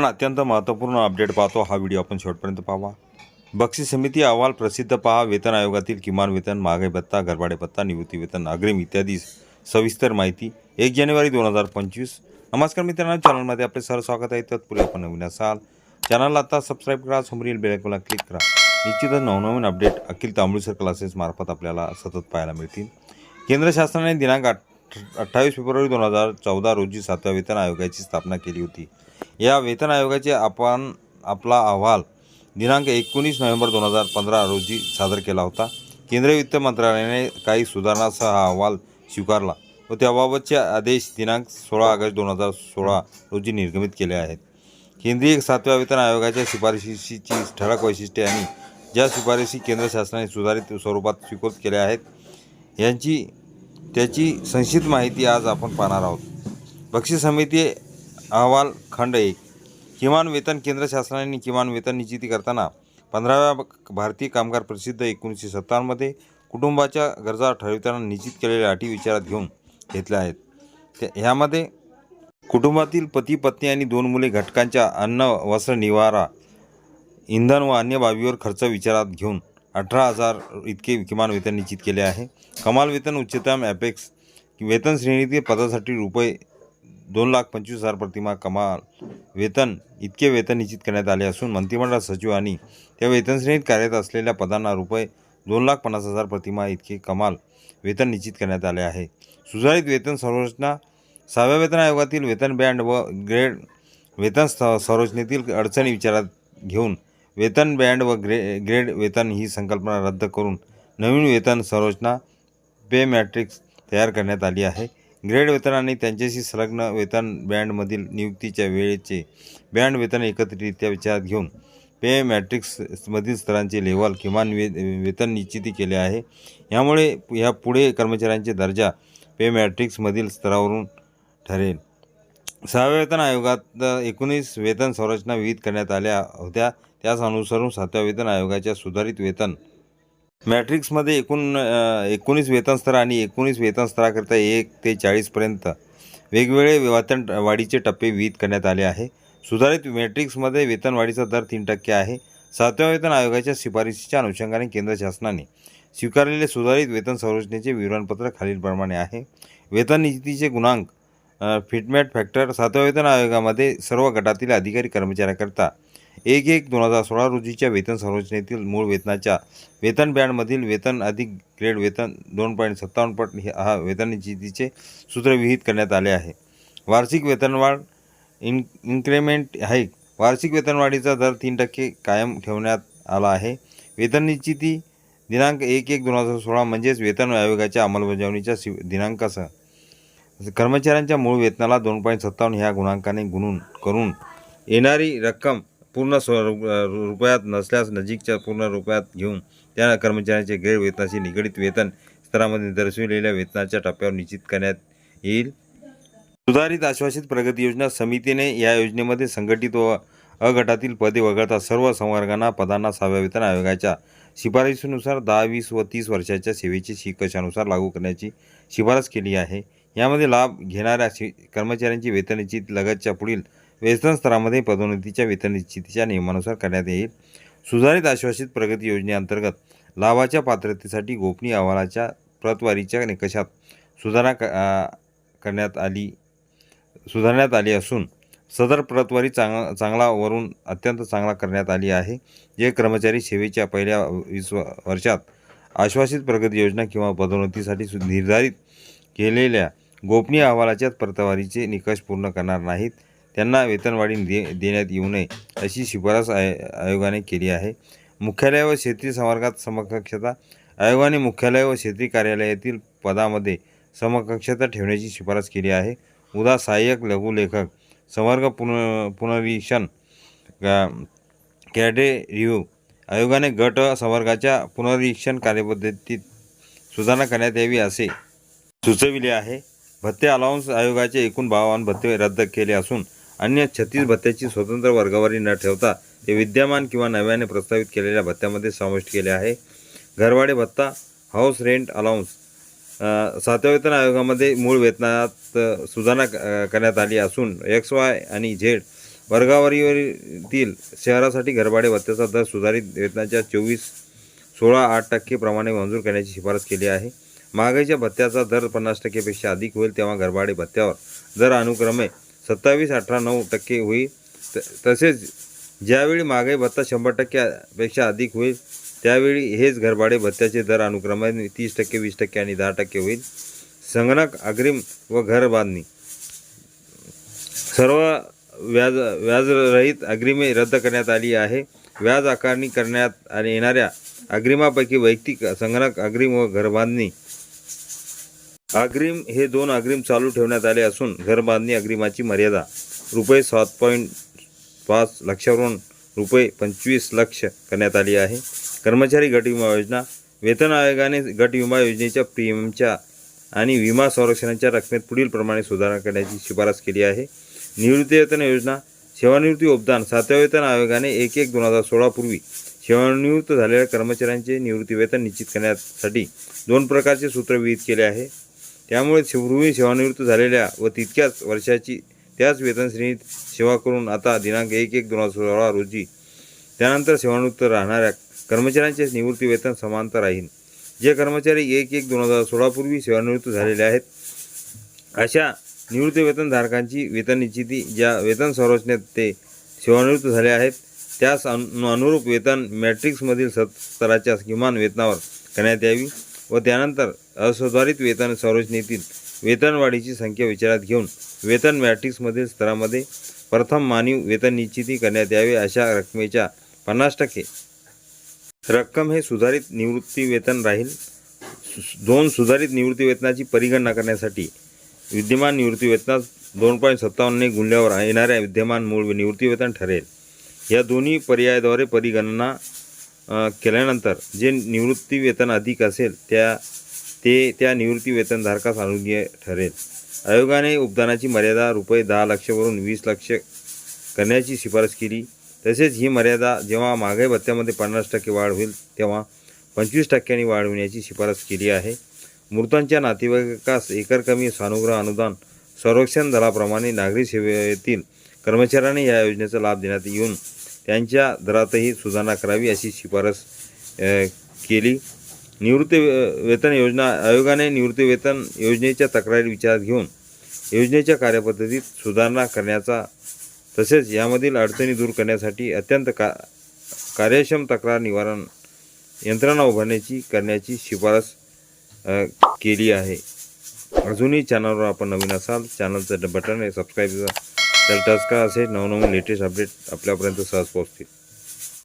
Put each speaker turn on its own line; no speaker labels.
पण अत्यंत महत्त्वपूर्ण अपडेट पाहतो. हा व्हिडिओ आपण शेवटपर्यंत पाहावा. बक्षीस समिती अहवाल प्रसिद्ध पहा. वेतन आयोगातील किमान वेतन महागाई भत्ता गरबाडे भत्ता निवृत्ती वेतन अग्रिम इत्यादी सविस्तर माहिती. एक जानेवारी दोन हजार पंचवीस. नमस्कार मित्रांनो. चॅनलमध्ये आपले सर स्वागत आहे. तत्पूर्वी आपण नवीन असाल चॅनलला आता सबस्क्राईब करा. समोरील बेलायकोला क्लिक करा. निश्चितच नवनवीन अपडेट अखिल तांबुळसर क्लासेस मार्फत आपल्याला सतत पाहायला मिळतील. केंद्र शासनाने दिनांक अठ अठ्ठावीस फेब्रुवारी दोन हजार चौदा रोजी सातव्या वेतन आयोगाची स्थापना केली होती. या वेतन आयोगाचे आपण आपला अहवाल दिनांक एकोणीस नोव्हेंबर दोन हजार पंधरा रोजी सादर केला होता. केंद्रीय वित्त मंत्रालयाने काही सुधारणासह हा अहवाल स्वीकारला व त्याबाबतचे आदेश दिनांक सोळा ऑगस्ट दोन हजार सोळा रोजी निर्गमित केले आहेत. केंद्रीय सातव्या वेतन आयोगाच्या शिफारशीची ठळक वैशिष्ट्ये आणि ज्या शिफारशी केंद्र शासनाने सुधारित स्वरूपात स्वीकृत केल्या आहेत यांची त्याची संक्षिप्त माहिती आज आपण पाहणार आहोत. बक्षीस समिती अहवाल खंड एक. किमान वेतन केंद्र शासनाने किमान वेतन निश्चिती करताना पंधराव्या भारतीय कामगार प्रसिद्ध एकोणीसशे सत्तावन्नमध्ये कुटुंबाच्या गरजा ठरविताना निश्चित केलेल्या अटी विचारात घेऊन घेतल्या आहेत. त्या ह्यामध्ये कुटुंबातील पती पत्नी आणि दोन मुले घटकांच्या अन्न वस्त्र निवारा इंधन व अन्य बाबीवर खर्च विचारात घेऊन अठरा हजार इतके किमान वेतन निश्चित केले आहे. कमाल वेतन उच्चतम ॲपेक्स वेतन श्रेणीतील पदासाठी रुपये दोन लाख पंचवीस हजार प्रतिमा कमाल. वेतन इतके वेतन निश्चित करण्यात आले असून मंत्रिमंडळ सचिव आणि त्या वेतनश्रेणीत कार्यरत असलेल्या पदांना रुपये दोन लाख पन्नास हजार प्रतिमा इतके कमाल वेतन निश्चित करण्यात आले आहे. सुधारित वेतन संरचना सहाव्या वेतन आयोगातील वेतन बँड व ग्रेड वेतन संरचनेतील अडचणी विचारात घेऊन वेतन बँड व ग्रे ग्रेड वेतन ही संकल्पना रद्द करून नवीन वेतन संरचना पे मॅट्रिक्स तयार करण्यात आली आहे. ग्रेड वेतन आणि त्यांच्याशी संलग्न वेतन बँडमधील नियुक्तीच्या वेळेचे बँड वेतन एकत्रितरित्या विचारात घेऊन पे मॅट्रिक्समधील स्तरांचे लेवल किमान वे वेतन निश्चिती केले आहे. यामुळे ह्या पुढे कर्मचाऱ्यांचे दर्जा पे मॅट्रिक्समधील स्तरावरून ठरेल. सहाव्या वेतन आयोगात एकोणीस वेतन संरचना विहित करण्यात आल्या होत्या. त्यास अनुसरून सातव्या वेतन आयोगाच्या सुधारित वेतन मॅट्रिक्समध्ये एकूण एकोणीस वेतन स्तर आणि एकोणीस वेतन स्तराकरिता एक ते चाळीसपर्यंत वेगवेगळे वेतन वाढीचे टप्पे विहित करण्यात आले आहे. सुधारित मॅट्रिक्समध्ये वेतन वाढीचा दर तीन टक्के आहे. सातव्या वेतन आयोगाच्या शिफारशीच्या अनुषंगाने केंद्र शासनाने स्वीकारलेले सुधारित वेतन संरचनेचे विवरणपत्र खालीलप्रमाणे आहे. वेतन निश्चितीचे गुणांक फिटमॅट फॅक्टर सातव्या वेतन आयोगामध्ये सर्व गटातील अधिकारी कर्मचाऱ्याकरता एक एक दोन हजार सोळा रोजीच्या वेतन संरचनेतील मूळ वेतनाच्या वेतन बँडमधील वेतन अधिक ग्रेड वेतन दोन पॉईंट सत्तावन्न पट हे हा वेतन निश्चितीचे सूत्र विहित करण्यात आले आहे. वार्षिक वेतनवाढ इन इन्क्रिमेंट हाईक वार्षिक वेतनवाढीचा दर तीन टक्के कायम ठेवण्यात आला आहे. वेतन निश्चिती दिनांक एक एक दोन हजार सोळा म्हणजेच वेतन आयोगाच्या अंमलबजावणीच्या शि दिनांकासह. कर्मचाऱ्यांच्या मूळ वेतनाला दोन पॉईंट सत्तावन्न ह्या गुणांकाने गुणून करून येणारी रक्कम पूर्ण स्वरूप रुपयात नसल्यास नजीकच्या पूर्ण रुपयात घेऊन त्या कर्मचाऱ्यांचे गैरवेतनाशी निगडित वेतन स्तरामध्ये दर्शविलेल्या वेतनाच्या टप्प्यावर निश्चित करण्यात येईल. सुधारित आश्वासित प्रगती योजना समितीने या योजनेमध्ये संघटित व अ गटातील पदे वगळता सर्व संवर्गांना पदांना सहाव्या वेतन आयोगाच्या शिफारशीनुसार दहा वीस व तीस वर्षाच्या सेवेची शिकषानुसार लागू करण्याची शिफारस केली आहे. यामध्ये लाभ घेणाऱ्या शि कर्मचाऱ्यांची वेतनची लगतच्या पुढील वेतन स्तरामध्ये पदोन्नतीच्या वेतन निश्चितीच्या नियमानुसार करण्यात येईल. सुधारित आश्वासित प्रगती योजनेअंतर्गत लाभाच्या पात्रतेसाठी गोपनीय अहवालाच्या प्रतवारीच्या निकषात सुधारणा क करण्यात आली सुधारण्यात आली असून सदर प्रतवारी चांग चांगला वरून अत्यंत चांगला करण्यात आली आहे. जे कर्मचारी सेवेच्या पहिल्या वीस वर्षात आश्वासित प्रगती योजना किंवा पदोन्नतीसाठी सु- निर्धारित केलेल्या गोपनीय अहवालाच्या प्रतवारीचे निकष पूर्ण करणार नाहीत. त्यांना वेतनवाढी दे देण्यात येऊ नये अशी शिफारस आय आयोगाने केली आहे. मुख्यालय व क्षेत्रीय संवर्गात समकक्षता आयोगाने मुख्यालय व क्षेत्रीय कार्यालयातील पदामध्ये समकक्षता ठेवण्याची शिफारस केली आहे. उदा सहाय्यक लघुलेखक संवर्ग पुन पुनरीक्षण गा- कॅडे रिव्ह्यू आयोगाने गट संवर्गाच्या पुनरीक्षण कार्यपद्धतीत सुधारणा करण्यात यावी असे सुचविले आहे. भत्ते अलाउन्स आयोगाचे एकूण भावान भत्ते रद्द केले असून अन्य छत्तीस भत्त्याची स्वतंत्र वर्गवारी न ठेवता ते विद्यमान किंवा नव्याने प्रस्तावित केलेल्या भत्त्यामध्ये समाविष्ट केले आहे. घरवाडे भत्ता हाऊस रेंट अलाउन्स सातव्या वेतन आयोगामध्ये मूळ वेतनात सुधारणा क- करण्यात आली असून एक्स वाय आणि झेड वर्गावारीवरील शहरासाठी घरभाडे भत्त्याचा दर सुधारित वेतनाच्या चोवीस सोळा आठ टक्के प्रमाणे मंजूर करण्याची शिफारस केली आहे. महागाईच्या भत्त्याचा दर पन्नास टक्केपेक्षा अधिक होईल तेव्हा घरभाडे भत्त्यावर दर अनुक्रमे सत्तावीस अठरा नऊ टक्के होईल त तसेच ज्यावेळी महागाई भत्ता शंभर टक्क्यापेक्षा अधिक होईल त्यावेळी हेच घरभाडे भत्त्याचे दर अनुक्रमाने तीस टक्के वीस टक्के आणि दहा टक्के होईल संगणक अग्रिम व घर बांधणी. सर्व व्याज व्याजरहित अग्रिमे रद्द करण्यात आली आहे. व्याज आकारणी करण्यात आणि येणाऱ्या अग्रिमापैकी वैयक्तिक संगणक अग्रिम व घरबांधणी अग्रिम हे दोन अग्रिम चालू ठेवण्यात आले असून घरबांधणी अग्रिमाची मर्यादा रुपये सात पॉईंट पाच लक्षावरून रुपये पंचवीस लक्ष करण्यात आली आहे. कर्मचारी गट विमा योजना वेतन आयोगाने गट विमा योजनेच्या प्रीमियमच्या आणि विमा संरक्षणाच्या रकमेत पुढील प्रमाणे सुधारणा करण्याची शिफारस केली आहे. निवृत्तीवेतन योजना सेवानिवृत्ती योगदान सातव्या वेतन आयोगाने एक एक दोन हजार सोळापूर्वी सेवानिवृत्त झालेल्या कर्मचाऱ्यांचे निवृत्तीवेतन निश्चित करण्यासाठी दोन प्रकारचे सूत्र विहित केले आहे. त्यामुळे पूर्वी सेवानिवृत्त झालेल्या व तितक्याच वर्षाची त्याच वेतन श्रेणीत सेवा करून आता दिनांक एक एक दोन हजार सोळा रोजी त्यानंतर सेवानिवृत्त राहणाऱ्या कर्मचाऱ्यांचे निवृत्ती वेतन समांतर राहील. जे कर्मचारी एक एक दोन हजार सोळापूर्वी सेवानिवृत्त झालेले आहेत अशा निवृत्ती वेतनधारकांची वेतन निश्चिती ज्या वेतन संरचनेत ते सेवानिवृत्त झाले आहेत त्यास अनु अनुरूप वेतन मॅट्रिक्समधील सत्तराच्या किमान वेतनावर करण्यात यावी. व त्यानंतर असुधारित वेतन संरचनेतील वेतनवाढीची संख्या विचारात घेऊन वेतन मॅट्रिक्समधील स्तरामध्ये प्रथम मानवी वेतन निश्चिती करण्यात यावे अशा रकमेच्या पन्नास टक्के. रक्कम हे सुधारित निवृत्ती वेतन राहील. सु- दोन सुधारित निवृत्ती वेतनाची परिगणना करण्यासाठी विद्यमान निवृत्ती वेतनात दोन पॉईंट सत्तावन्नने गुणल्यावर येणाऱ्या विद्यमान मूळ निवृत्ती वेतन ठरेल. या दोन्ही पर्यायाद्वारे परिगणना केल्यानंतर जे निवृत्ती वेतन अधिक असेल त्या ते त्या निवृत्ती वेतनधारकास अनुयोग्य ठरेल. आयोगाने उपदानाची मर्यादा रुपये दहा लक्षवरून वीस लक्ष करण्याची शिफारस केली. तसेच ही मर्यादा जेव्हा महागाई भत्त्यामध्ये पन्नास टक्के वाढ होईल तेव्हा पंचवीस टक्क्यांनी वाढविण्याची शिफारस केली आहे. मृतांच्या नातेवाईकास एकरकमी सानुग्रह अनुदान संरक्षण दलाप्रमाणे नागरी सेवेतील कर्मचाऱ्यांनी या योजनेचा लाभ देण्यात येऊन त्यांच्या दरातही सुधारणा करावी अशी शिफारस केली. निवृत्ती वेतन योजना आयोगाने निवृत्ती वेतन योजनेच्या तक्रारी विचारात घेऊन योजनेच्या कार्यपद्धतीत सुधारणा करण्याचा तसेच यामधील अडचणी दूर करण्यासाठी अत्यंत का कार्यक्षम तक्रार निवारण यंत्रणा उभारण्याची करण्याची शिफारस केली आहे. अजूनही चॅनलवर आपण नवीन असाल चॅनलचं बटन आहे सबस्क्राईबचं तर टच असे नवनवीन लेटेस्ट अपडेट आपल्यापर्यंत सहज पोहोचतील.